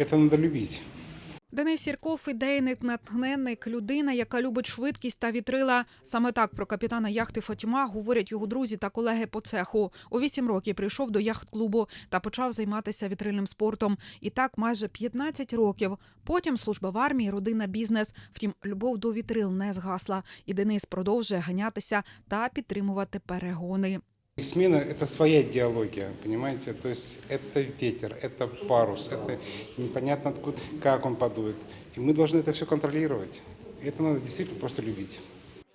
это надо любить. Денис Сірков – ідейник, натхненник, людина, яка любить швидкість та вітрила. Саме так про капітана яхти Фатіма говорять його друзі та колеги по цеху. У вісім років прийшов до яхт-клубу та почав займатися вітрильним спортом. І так майже 15 років. Потім служба в армії, родина, бізнес. Втім, любов до вітрил не згасла. І Денис продовжує ганятися та підтримувати перегони. Смена – это своя идеология, понимаете? То есть это ветер, это парус, это непонятно откуда, как он подует. И мы должны это все контролировать. И это надо действительно просто любить.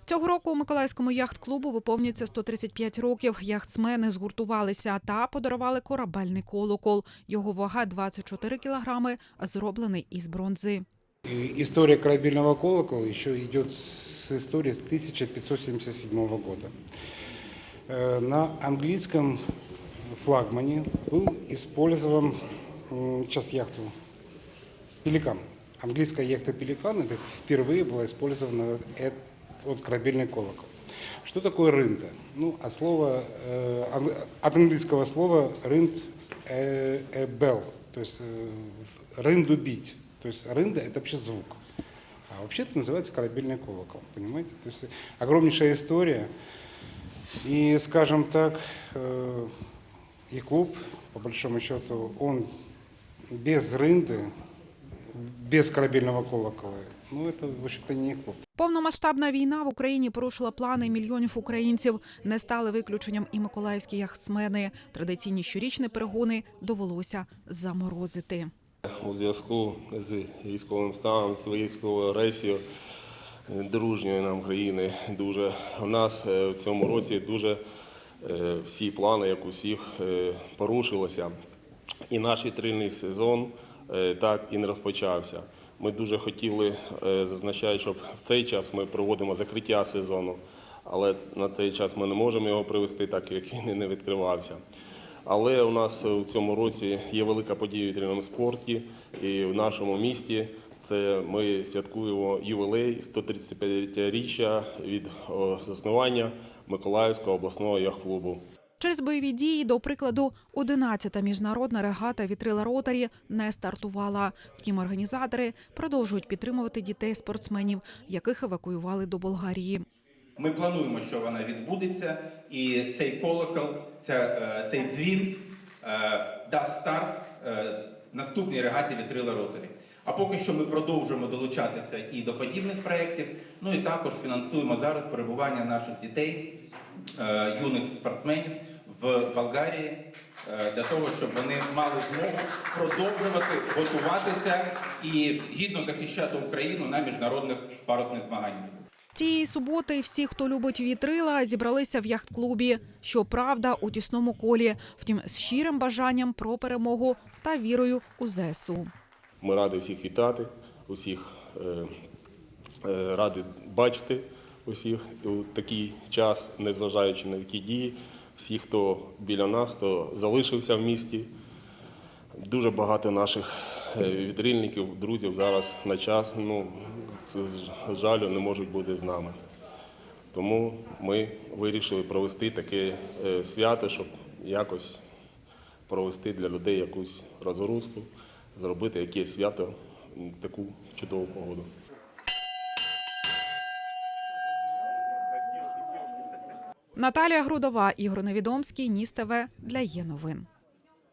Цього року у Миколаївському яхт-клубу виповнюється 135 років. Яхтсмени згуртувалися та подарували корабельний колокол. Його вага 24 кілограми, зроблений із бронзи. И история корабельного колокола еще идет с истории с 1577 года. Э, На английском флагмане был использован, сейчас яхту, Пеликан. Английская яхта Пеликан, это впервые была использована вот корабельный колокол. Что такое рынта? Ну, от слова, э, от английского слова рынд э, э, bell, то есть э, рынду бить. То есть рында это вообще звук. А вообще это называется корабельный колокол, понимаете? То есть огромнейшая история. И, скажем так, э, и клуб, по большому счету, он без рынды, без корабельного колокола, ну это, в общем-то, не клуб. Повномасштабна війна в Україні порушила плани мільйонів українців. Не стали виключенням і миколаївські яхтсмени. Традиційні щорічні перегони довелося заморозити. у зв'язку з військовим станом, з військовою агресією е, дружньої нам країни. Дуже у нас е, в цьому році дуже е, всі плани, як усіх, е, порушилися. І наш вітрильний сезон так і не розпочався. Ми дуже хотіли, зазначаю, щоб в цей час ми проводимо закриття сезону, але на цей час ми не можемо його провести, так як він і не відкривався. Але у нас у цьому році є велика подія в вітряному спорті, і в нашому місті це ми святкуємо ювілей 135-річчя від заснування Миколаївського обласного яхт-клубу. Через бойові дії, до прикладу, 11-та міжнародна регата вітрила Ротарі не стартувала. Втім, організатори продовжують підтримувати дітей спортсменів, яких евакуювали до Болгарії. Ми плануємо, що вона відбудеться, і цей колокол, ця, е, цей дзвін е, дасть старт е, наступній регаті вітрила Ротарі. А поки що ми продовжуємо долучатися і до подібних проєктів. Ну і також фінансуємо зараз перебування наших дітей, е, юних спортсменів в Болгарії е, для того, щоб вони мали змогу продовжувати готуватися і гідно захищати Україну на міжнародних парусних змаганнях. Цієї суботи всі, хто любить вітрила, зібралися в яхт-клубі. Щоправда, у тісному колі, втім, з щирим бажанням про перемогу та вірою у ЗСУ. Ми раді всіх вітати, усіх е, е, раді бачити усіх у такий час, незважаючи на які дії. Всі, хто біля нас, хто залишився в місті. Дуже багато наших е, вітрильників, друзів зараз на час, ну, з жалю, не можуть бути з нами. Тому ми вирішили провести таке свято, щоб якось провести для людей якусь розгрузку, зробити якесь свято таку чудову погоду. Наталія Грудова, Ігор Невідомський, Ніс ТВ для є новин.